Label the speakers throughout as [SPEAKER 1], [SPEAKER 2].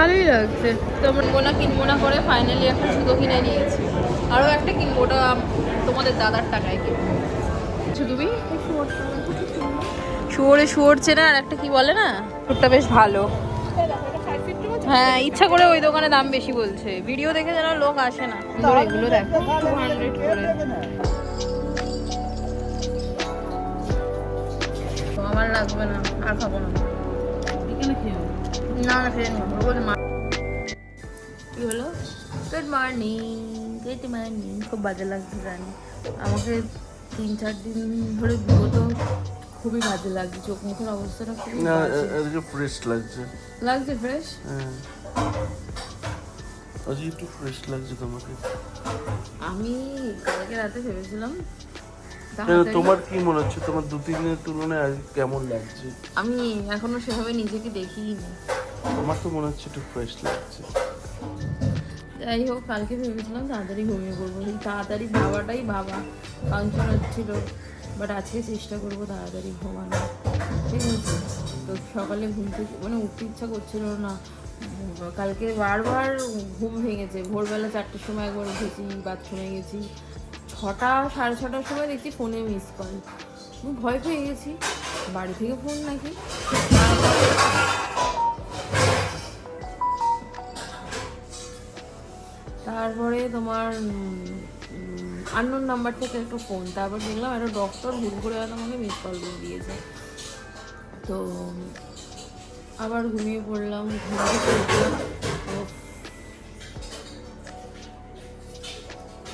[SPEAKER 1] ভালোই লাগছে। তোমরা
[SPEAKER 2] কিনবো না কিনবো না করে ফাইনালি একটা জুতো কিনে নিয়েছি। আরও একটা কিনবো ওটা তোমাদের দাদার টাকায় কিনবো। তুমি? শুয়োরে শুয়োর চেনা আর একটা কি বলে না? শুয়োরটা বেশ ভালো। হ্যাঁ ইচ্ছা করে ওই দোকানে দাম বেশি বলছে। ভিডিও দেখে যেন লোক আসে না। এগুলো দেখ। টু হান্ড্রেড করে। তো আমার লাগবে না আর খাব না। না না কি হলো? গুড মর্নিং গুড মর্নিং খুব বাজে লাগছে জানি। আমাকে তিন চার দিন ধরে বিগত খুবই বাজে লাগছে চোখ মুখের অবস্থাটা খুবই
[SPEAKER 3] না। এদিকে ফ্রেশ লাগছে।
[SPEAKER 2] লাগছে ফ্রেশ
[SPEAKER 3] হ্যাঁ। আজকে একটু ফ্রেশ লাগছে তোমাকে।
[SPEAKER 2] আমি কালকে রাতে ভেবেছিলাম
[SPEAKER 3] তোমার কি মনে হচ্ছে? তোমার দু তিন দিনের তুলনায় আজ কেমন লাগছে?
[SPEAKER 2] আমি এখনও সেভাবে নিজেকে দেখিনি
[SPEAKER 3] আমার তো মনে হচ্ছে একটু ফ্রেশ লাগছে।
[SPEAKER 2] যাই হোক, কালকে ভেবেছিলাম তাড়াতাড়ি ঘুমিয়ে পড়ব তাড়াতাড়ি ভাবাটাই ভাবা কাঞ্চন হচ্ছিল বাট আজকে চেষ্টা করব তাড়াতাড়ি ঘুমানো ঠিক আছে, তো সকালে ঘুম থেকে মানে উঠতে ইচ্ছা করছিল না, কালকে বারবার ঘুম ভেঙেছে, ভোরবেলা চারটের সময় একবার উঠেছি বাথরুমে গেছি, ছটা, সাড়ে ছটার সময় দেখছি ফোনে মিস কল ভয় পেয়ে গেছি, বাড়ি থেকে ফোন নাকি? তারপরে তোমার আননোন নাম্বার থেকে একটা ফোন তারপর দেখলাম একটা ডক্টর ভুল করে হয়তো আমাকে মিস কল দিয়ে দিয়েছে। তো আবার ঘুমিয়ে পড়লাম ঘুমিয়ে পড়লাম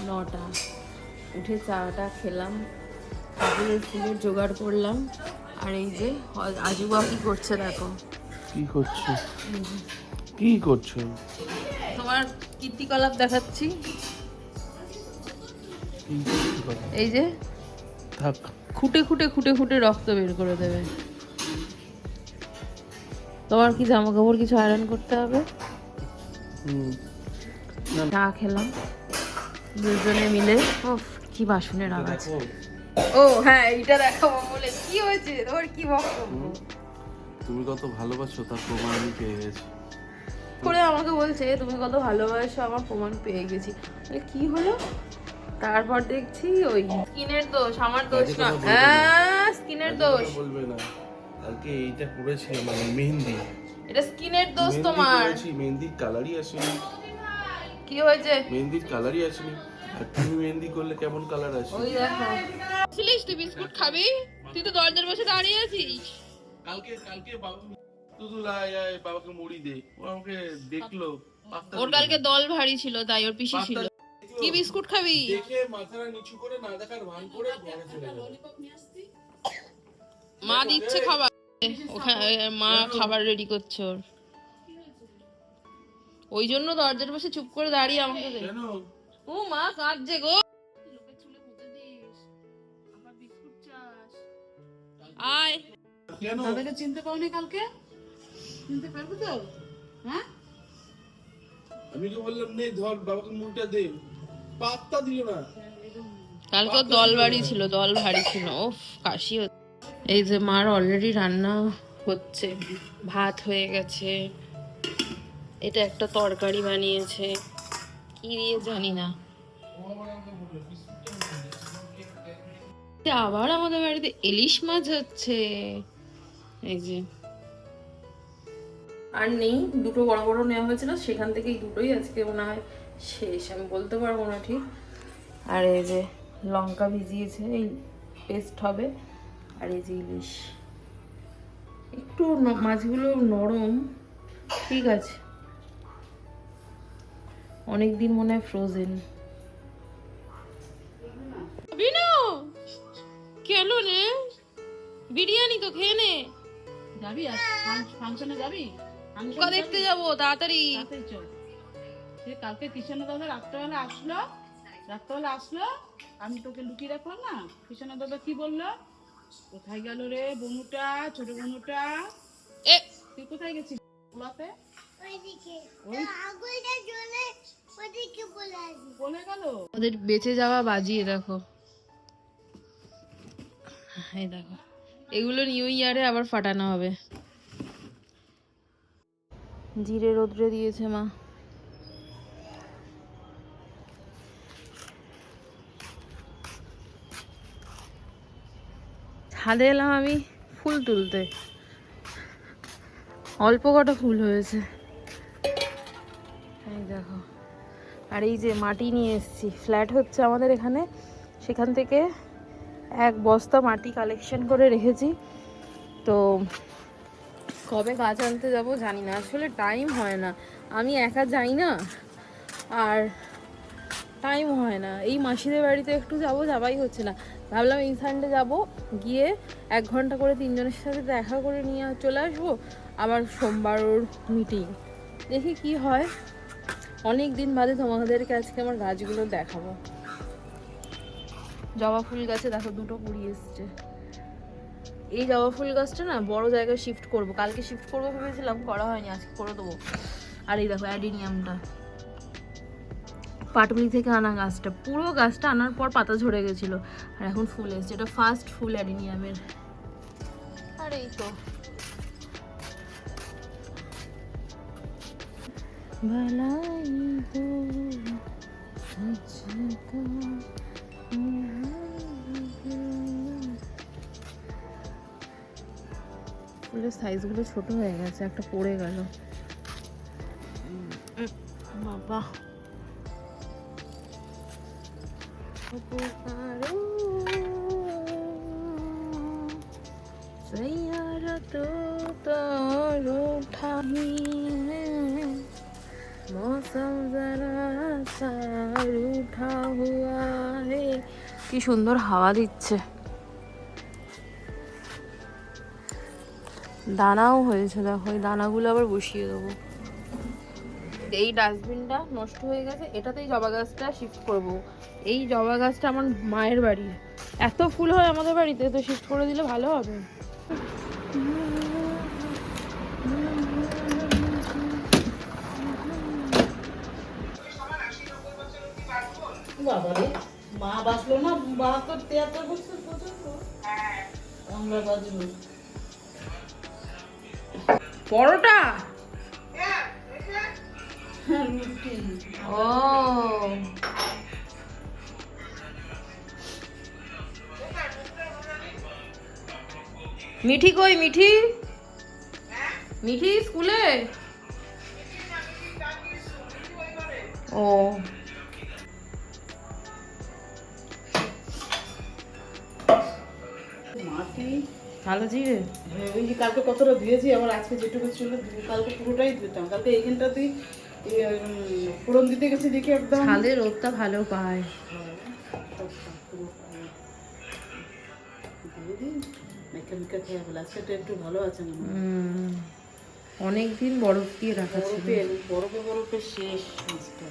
[SPEAKER 2] নটা উঠে চাটা খেলাম কাপড়ের ফুলের জোগাড় করলাম আর এই যে আজুবা কি করছে দেখো।
[SPEAKER 3] কি করছ? কি করছ?
[SPEAKER 2] তোমার কীর্তিকলাপ দেখাচ্ছি। এই যে
[SPEAKER 3] থাক।
[SPEAKER 2] খুঁটে খুঁটে খুঁটে খুঁটে রক্ত বের করে দেবে। তোমার কি জামা কাপড় কিছু আয়রন করতে হবে?
[SPEAKER 3] হুম।
[SPEAKER 2] চা খেলাম। দুজনে মিলে। উফ কি বাসনের আওয়াজ। ও হ্যাঁ এইটা দেখাবো বলে কি হয়েছে? তোমার কি বক্তব্য?
[SPEAKER 3] তুমি কত ভালোবাসো তার প্রমাণ আমি পেয়ে গেছি।
[SPEAKER 2] করে আমাকে বলছে তুমি কত ভালোবাসো আমার প্রমাণ পেয়ে গেছি। কি হলো? তারপর দেখছি ওই স্কিনের দোষ আমার দোষ না। হ্যাঁ স্কিনের দোষ।
[SPEAKER 3] বলবে না? কালকে এইটা করেছিলাম মানে মেহেন্দি।
[SPEAKER 2] এটা স্কিনের দোষ তোমার।
[SPEAKER 3] করেছি মেহেন্দির কালারই আসেনি।
[SPEAKER 2] কি হয়েছে?
[SPEAKER 3] মেহেন্দির কালারই আসেনি। আর তুমি মেহেন্দি করলে কেমন কালার আসে?
[SPEAKER 2] ওই দেখো। ছিলিস তুই বিস্কুট খাবি? তুই তো দরজার বসে দাঁড়িয়ে আছিস।
[SPEAKER 3] কালকে কালকে বাবা বাবাকে মুড়ি দে। ও আমাকে দেখল
[SPEAKER 2] ওর কালকে দল ভারী ছিল তাই ওর পিসি ছিল। কি বিস্কুট খাবি?
[SPEAKER 3] দেখে মাথাটা নিচু করে না দেখার ভান করে ঘরে চলে গেল।
[SPEAKER 2] মা দিচ্ছে খাবার। ওখানে মা খাবার রেডি করছে ওর। ওই জন্য দরজার বসে চুপ করে দাঁড়িয়ে আমাকে
[SPEAKER 3] কেন?
[SPEAKER 2] ও মা কাঁদছে গো। আয়।
[SPEAKER 3] কেন?
[SPEAKER 1] তাদেরকে চিনতে পাওনি কালকে? চিনতে পারবে তো? হ্যাঁ?
[SPEAKER 3] আমি তো বললাম নে ধর বাবাকে মুড়িটা দে। পাত্তা দিল না।
[SPEAKER 2] কালকে দল ভারী ছিল দল ভারী ছিল। ও কাশি হচ্ছে। এই যে মার অলরেডি রান্না হচ্ছে ভাত হয়ে গেছে। এটা একটা তরকারি বানিয়েছে। কি দিয়ে জানি না। আবার আমাদের বাড়িতে ইলিশ মাছ হচ্ছে। এই যে আর নেই, দুটো বড় বড় নেওয়া হয়েছিল, সেখান থেকে এই দুটোই আজকে মনে হয় শেষ, আমি বলতে পারব না ঠিক। আর এই যে লঙ্কা ভিজিয়েছে, এই পেস্ট হবে, আর এই যে ইলিশ। একটু মাছগুলো নরম, ঠিক আছে। অনেক দিন মনে হয় ফ্রোজেন কেন রে? বিরিয়ানি তো খেয়ে নে।
[SPEAKER 1] যাবি ফাংশনে যাবি? ফাংশন
[SPEAKER 2] দেখতে যাব তাড়াতাড়ি।
[SPEAKER 1] সে কালকে কৃষ্ণ দাদা রাত্রেবেলা আসলো রাত্রেবেলা আসলো আমি তোকে লুকিয়ে রাখলাম না কৃষ্ণ দাদা কি বলল? কোথায় গেল রে বনুটা ছোট বনুটা?
[SPEAKER 2] এ
[SPEAKER 1] তুই কোথায় গেছিস? ওলাতে
[SPEAKER 4] ওইদিকে
[SPEAKER 1] ওই
[SPEAKER 4] আগুনটা জ্বলে ওদিকে বলে আসি
[SPEAKER 2] ওদের বেঁচে যাওয়া বাজিয়ে দেখো। এই দেখো এগুলো নিউ ইয়ারে আবার ফাটানো হবে। জিরে রোদ্রে দিয়েছে মা। ছাদে এলাম আমি ফুল তুলতে। অল্প কটা ফুল হয়েছে। এই দেখো। আর এই যে মাটি নিয়ে এসেছি। ফ্ল্যাট হচ্ছে আমাদের এখানে। সেখান থেকে এক বস্তা মাটি কালেকশন করে রেখেছি। তো কবে গাছ আনতে যাব জানি না, আসলে টাইম হয় না। আমি একা যাই না, আর টাইম হয় না। এই মাসিদের বাড়িতে একটু যাব যাবাই হচ্ছে না। ভাবলাম এই সানডে যাব, গিয়ে এক ঘণ্টা করে তিনজনের সাথে দেখা করে নিয়ে চলে আসব, আবার সোমবার ওর মিটিং দেখি কি হয়। অনেক দিন বাদে তোমাদেরকে আজকে আমার গাছগুলো দেখাবো। জবা ফুল গাছে দেখো দুটো কুড়ি এসছে। এই জবা ফুল গাছটা না বড় জায়গায় শিফট করব। কালকে শিফট করব ভেবেছিলাম, করা হয়নি, আজকে করে দেবো। আর এই দেখো, অ্যাডিনিয়ামটা। পাটুলি থেকে আনা গাছটা। পুরো গাছটা আনার পর পাতা ঝরে গেছিল। আর এখন ফুল এসছে। এটা ফার্স্ট ফুল অ্যাডিনিয়ামের। আর এই তো। ভালাই এগুলো সাইজগুলো ছোট হয়ে গেছে একটা পড়ে গেল। বাবা। কি সুন্দর হাওয়া দিচ্ছে। দানাও হয়েছে দেখো এই দানাগুলো আবার বসিয়ে দেবো। এই ডাস্টবিনটা নষ্ট হয়ে গেছে এটাতেই জবা গাছটা শিফট করব। এই জবা গাছটা আমার মায়ের বাড়ি। এত ফুল হয় আমাদের বাড়িতে তো শিফট করে দিলে ভালো হবে।
[SPEAKER 1] মা বাঁচলো না? বাহাত্তর তিয়াত্তর বছর পর্যন্ত আমরা বাঁচবো।
[SPEAKER 2] পরোটা? ও। মিঠি কই মিঠি? মিঠি স্কুলে? ও। ভালো জিরে
[SPEAKER 1] হ্যাঁ, ওই যে কালকে কতটা ধুয়েছি আবার আজকে যেটুকু ছিল কালকে পুরোটাই ধুতাম কালকে এইখানটাতেই ফোড়ন দিতে গেছি দেখি একদম।
[SPEAKER 2] ছাদে রোদটা ভালো পায়।
[SPEAKER 1] আজকে একটু ভালো আছে মনে
[SPEAKER 2] অনেক দিন বরফ দিয়ে রাখা
[SPEAKER 1] বরফে বরফে বরফে শেষ মাছটা।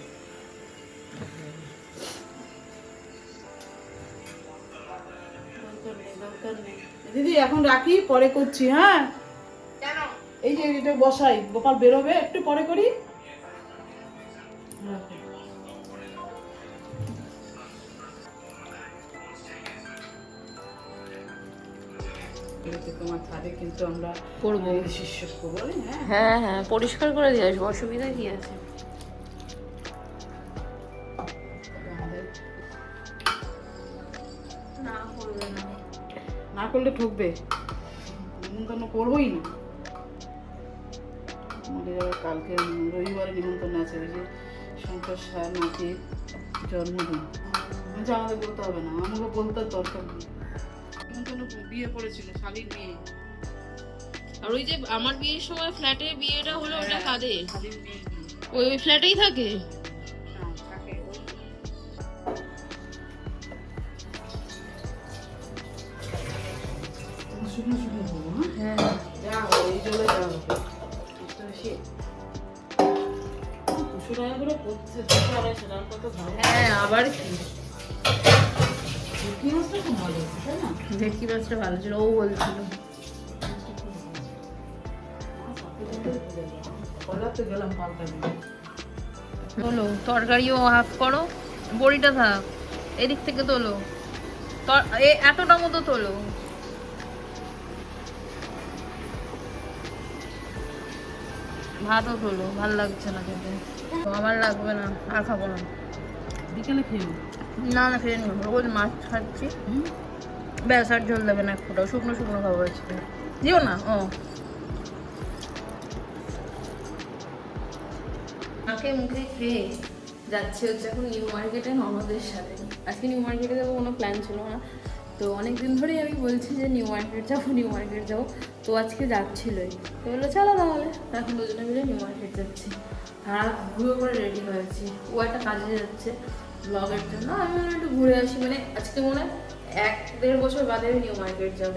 [SPEAKER 1] দিদি এখন রাখি পরে করছি হ্যাঁ? এই যে এটা বসাই গোপাল বেরোবে একটু পরে করি। তোমার ছাদে কিন্তু আমরা
[SPEAKER 2] করব।
[SPEAKER 1] শিষ্য করব হ্যাঁ?
[SPEAKER 2] হ্যাঁ হ্যাঁ পরিষ্কার করে দিয়ে আসব অসুবিধা কি আছে?
[SPEAKER 1] করলে ঠকবে? নিমন্ত্রণ করবোই না। আমাদের আবার কালকে রবিবারে নিমন্ত্রণ আছে ওই যে শঙ্কর সার নাতির জন্মদিন। বলছে আমাদের বলতে হবে না আমাকে বলতে দরকার নেই। নিমন্ত্রণ বিয়ে পড়েছিল শালির মেয়ে
[SPEAKER 2] আর ওই যে আমার বিয়ের সময় ফ্ল্যাটে বিয়েটা হলো ওটা কাদের? ওই ওই ফ্ল্যাটেই থাকে?
[SPEAKER 1] হ্যাঁ
[SPEAKER 2] আবার কি?
[SPEAKER 1] ভেটকি মাছটা ভালো
[SPEAKER 2] ছিল ও বলছিল। তোলো তরকারিও হাফ করো বড়িটা থাক এদিক থেকে তোলো। এতটা মতো তোলো। ভাতও তোলো ভালো লাগছে না খেতে। তো আমার লাগবে না আর খাব না।
[SPEAKER 1] বিকেলে খেয়ে
[SPEAKER 2] না না খেয়ে নিও রোজ মাছ খাচ্ছি। ব্যাস আর ঝোল দেবে না এক ফোটাও। শুকনো শুকনো খাব আজকে দিও না? ও। মাকে মুখে খেয়ে যাচ্ছে হচ্ছে এখন নিউ মার্কেটে ননদের সাথে। আজকে নিউ মার্কেটে যাব কোনো প্ল্যান ছিল না। তো অনেক দিন ধরেই আমি বলছি যে নিউ মার্কেট যাব নিউ মার্কেট যাব। তো আজকে যাচ্ছিলোই। তো বলল চলো তাহলে। এখন দুজনে মিলে নিউ মার্কেট যাচ্ছি। তারা ঘুরে করে রেডি হয়েছি ও একটা কাজে যাচ্ছে। ব্লগের জন্য আমি মনে একটু ঘুরে আসি মানে আজকে মনে এক, দেড় বছর বাদে আমি নিউ মার্কেট যাব।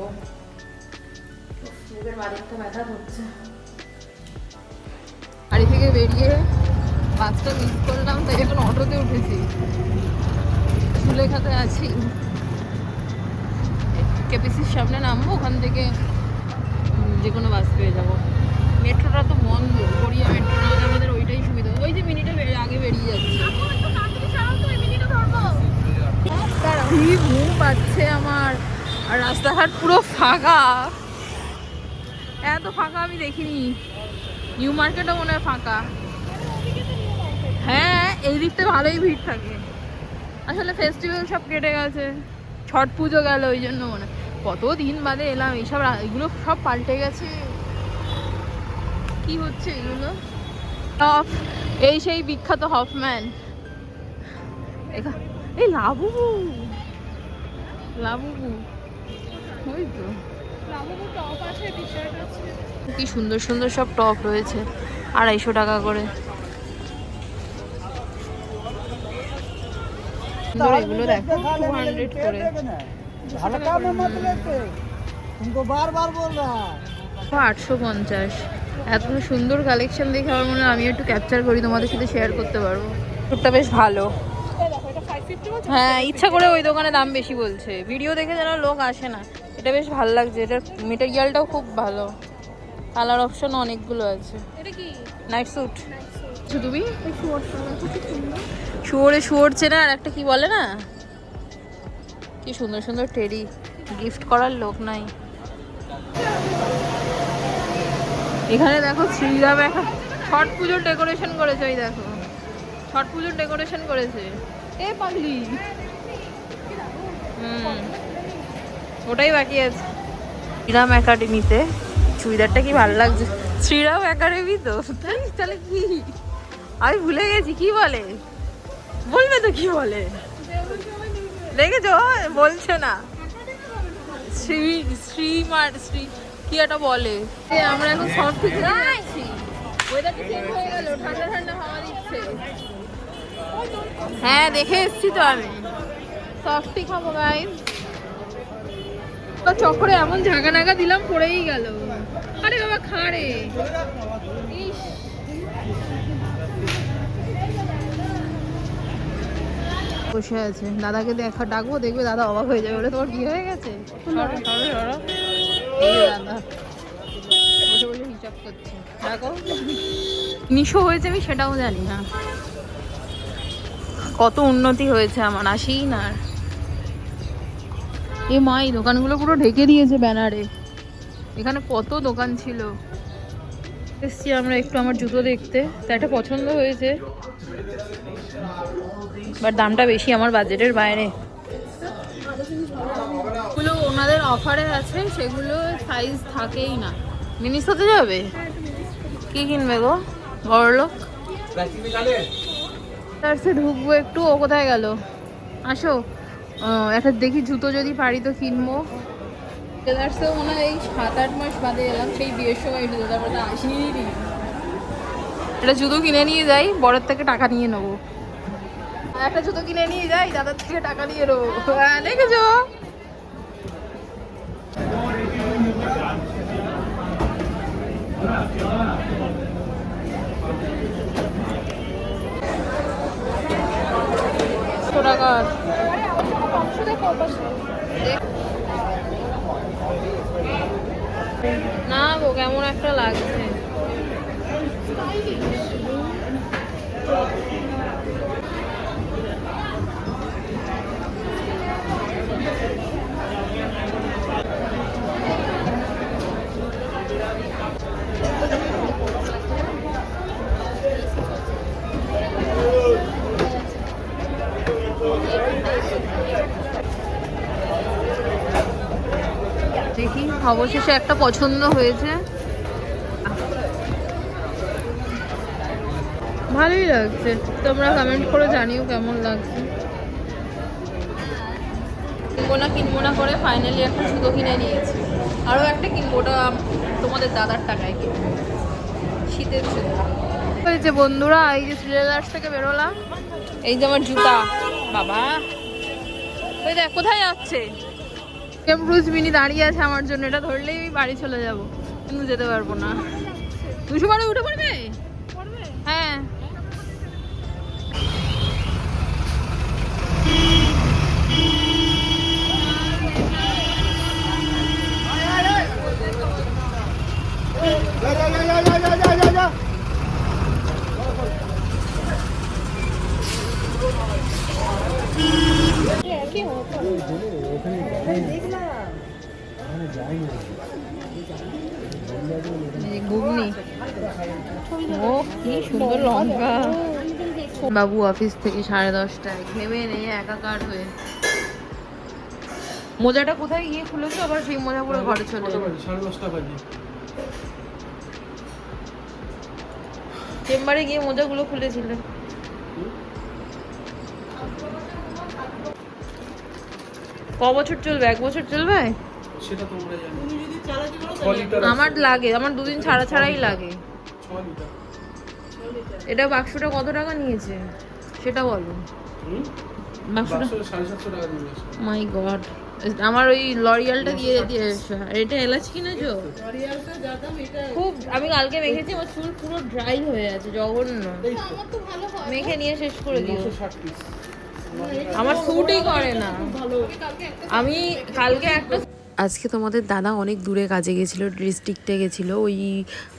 [SPEAKER 2] মুখের বাদিকটা ব্যথা করছে। বাড়ি থেকে বেরিয়ে বাসটা মিস করলাম, তাই এখন অটোতে উঠেছি। সুলেখাতে আছি। কেপিসির সামনে নামবো, ওখান থেকে যে কোনো বাস পেয়ে যাব। মেট্রোটা তো বন্ধ, গড়িয়া মেট্রো আমাদের ওইটাই সুবিধা। ওই যে মিনিটে আগে বেরিয়ে যাচ্ছে। কি ঘুম পাচ্ছে আমার। আর রাস্তাঘাট পুরো ফাঁকা। এত ফাঁকা আমি দেখিনি। নিউ মার্কেটও মনে হয় ফাঁকা। হ্যাঁ এই দিকটা ভালোই ভিড় থাকে। আসলে ফেস্টিভ্যাল সব কেটে গেছে। ছট পুজো গেল, ওই জন্য মনে। কত দিন বাদে এলাম, এইসব এগুলো সব পাল্টে গেছে। কি হচ্ছে এগুলো? এই সেই বিখ্যাত হফম্যান এখা- এই লাবুবু লাবুবু ওই তো। কি সুন্দর সুন্দর সব টপ রয়েছে আড়াইশো টাকা করে। এগুলো দেখো হান্ড্রেড করে। আটশো পঞ্চাশ। এত সুন্দর কালেকশন দেখে আমার মনে হয় আমি একটু ক্যাপচার করি তোমাদের সাথে শেয়ার করতে পারব। টুকটা বেশ ভালো। হ্যাঁ ইচ্ছা করে ওই দোকানে দাম বেশি বলছে। ভিডিও দেখে যেন লোক আসে না। এটা বেশ ভালো লাগছে। এটার মেটেরিয়ালটাও খুব ভালো। কালার অপশন অনেকগুলো আছে। নাইট স্যুট তুমি? শুয়োরে শুয়োর চেনা আর একটা কি বলে না? কি সুন্দর সুন্দর টেডি গিফট করার লোক নাই। এখানে দেখো শ্রীরাম এখন ছট পুজোর ডেকোরেশন করেছে ওই দেখো। ছট পুজোর ডেকোরেশন করেছে। এ পাগলি। হুম। ওটাই বাকি আছে। শ্রীরাম একাডেমিতে। চুড়িদারটা কি ভালো লাগছে? শ্রীরাম একাডেমি তো। তাহলে কি? আমি ভুলে গেছি কি বলে? বলবে তো কি বলে? দেখেছ? বলছে না। শ্রী শ্রীমার শ্রী কি একটা বলে? আমরা এখন সব যাচ্ছি। ওয়েদারটা চেঞ্জ হয়ে গেল ঠান্ডা ঠান্ডা হাওয়া দিচ্ছে। হ্যাঁ দেখে এসছি তো আমি। সফটি খাব তো চক্করে এমন ঝাঁকা নাগা দিলাম পড়েই গেল। আরে বাবা খাড়ে। ইস। বসে আছে। দাদাকে দেখা ডাকবো দেখবে দাদা অবাক হয়ে যাবে বলে তোমার বিয়ে হয়ে গেছে? বসে বসে হিসাব করছে। দেখো। নিশো হয়েছে আমি সেটাও জানি না। কত উন্নতি হয়েছে আমার, আসেই না আর। এ মা, এই দোকানগুলো পুরো ঢেকে দিয়েছে ব্যানারে। এখানে কত দোকান ছিল। এসছি আমরা একটু আমার জুতো দেখতে। তা একটা পছন্দ হয়েছে। বাট দামটা বেশি আমার বাজেটের বাইরে। গুলো ওনাদের অফারে আছে, সেগুলো সাইজ থাকেই না। মিনিস হতে যাবে? কি কিনবে গো? বড় লোক সে ঢুকবো একটু, ও কোথায় গেল? আসো। একটা দেখি জুতো যদি পারি তো কিনবো। টেলার্সেও মনে হয় সাত আট মাস বাদে এলাম, সেই বিয়ের সময় তারপরে তো আসিনি এটা জুতো কিনে নিয়ে যাই, বরের থেকে টাকা নিয়ে নেব। একটা জুতো কিনে নিয়ে যাই, দাদার থেকে টাকা নিয়ে নেব। হ্যাঁ দেখেছ? টাকার না গো কেমন একটা লাগছে। অবশেষে একটা পছন্দ হয়েছে। ভালোই লাগছে। তোমরা কমেন্ট করে জানিও কেমন লাগছে। কিনবো না কিনবো না করে ফাইনালি একটা সুতো কিনে নিয়েছি। আরও একটা কিনবো ওটা তোমাদের দাদার টাকায় কিনবো। শীতের জন্য যে বন্ধুরা এই যে সিলেদার্স থেকে বেরোলাম। এই যে আমার জুতা। বাবা। ওই দেখ কোথায় যাচ্ছে? কেমব্রুজ মিনি দাঁড়িয়ে আছে আমার জন্য। এটা ধরলেই বাড়ি চলে যাব। কিন্তু যেতে পারব না। দুশো বারে উঠে পড়বে? বাবু অফিস থেকে সাড়ে দশটায়। ঘেমে নেই একাকার হয়ে। মোজাটা কোথায় গিয়ে খুলেছো? আবার সেই মোজা পুরো ঘরে চলে?
[SPEAKER 3] সাড়ে দশটা বাজে।
[SPEAKER 2] চেম্বারে গিয়ে মোজাগুলো খুলেছিলে। ক বছর চলবে? এক বছর চলবে?
[SPEAKER 3] সেটা তোমরা জানো।
[SPEAKER 2] আমার লাগে আমার দুদিন ছাড়া ছাড়াই লাগে।
[SPEAKER 3] ছ লিটার।
[SPEAKER 2] এটা বাক্সটা কত টাকা নিয়েছে? সেটা বলো। বাক্সটা। মাই গড আমার ওই লরিয়ালটা দিয়ে দিয়ে এটা এলাচ কিনেছো খুব আমি কালকে মেখেছি আমার চুল পুরো ড্রাই হয়ে আছে জঘন্য।
[SPEAKER 3] এই তো,
[SPEAKER 1] আমার তো ভালো
[SPEAKER 2] মেখে নিয়ে শেষ করে দিও। আমার স্যুটই করে না। আমি কালকে একটা
[SPEAKER 5] আজকে তোমাদের দাদা অনেক দূরে কাজে গেছিল, ডিস্ট্রিক্টে গেছিল, ওই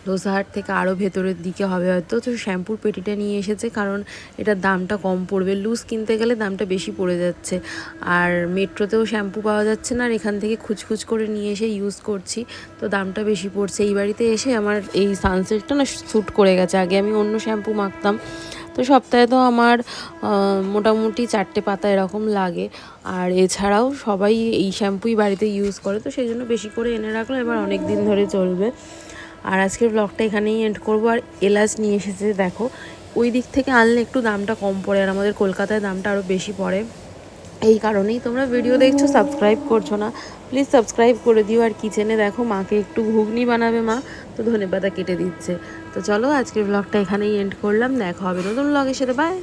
[SPEAKER 5] দোসাহাট থেকে আরও ভেতরের দিকে হবে হয়তো। তো শ্যাম্পুর পেটিটা নিয়ে এসেছে কারণ এটার দামটা কম পড়বে। লুজ কিনতে গেলে দামটা বেশি পড়ে যাচ্ছে। আর মেট্রোতেও শ্যাম্পু পাওয়া যাচ্ছে না, আর এখান থেকে খুচখুচ করে নিয়ে এসে ইউজ করছি, তো দামটা বেশি পড়ছে। এই বাড়িতে এসে আমার এই সানসেটটা না শ্যুট করে গেছে। আগে আমি অন্য শ্যাম্পু মাখতাম। তো সপ্তাহে তো আমার মোটামুটি চারটে পাতা এরকম লাগে। আর এছাড়াও সবাই এই শ্যাম্পুই বাড়িতে ইউজ করে, তো সেই জন্য বেশি করে এনে রাখল এবার অনেক দিন ধরে চলবে। আর আজকের ব্লগটা এখানেই এন্ড করব। আর এলাচ নিয়ে এসেছে, দেখো। ওই দিক থেকে আনলে একটু দামটা কম পড়ে, আর আমাদের কলকাতায় দামটা আরও বেশি পড়ে। এই কারণেই তোমরা ভিডিও দেখছ সাবস্ক্রাইব করছ না প্লিজ সাবস্ক্রাইব করে দিও। আর কিচেনে দেখো, মাকে একটু ঘুগনি বানাবে মা, তো ধনেপাতা কেটে দিচ্ছে। তো চলো, আজকের ব্লগটা এখানেই এন্ড করলাম। দেখা হবে নতুন ব্লগের সাথে। বাই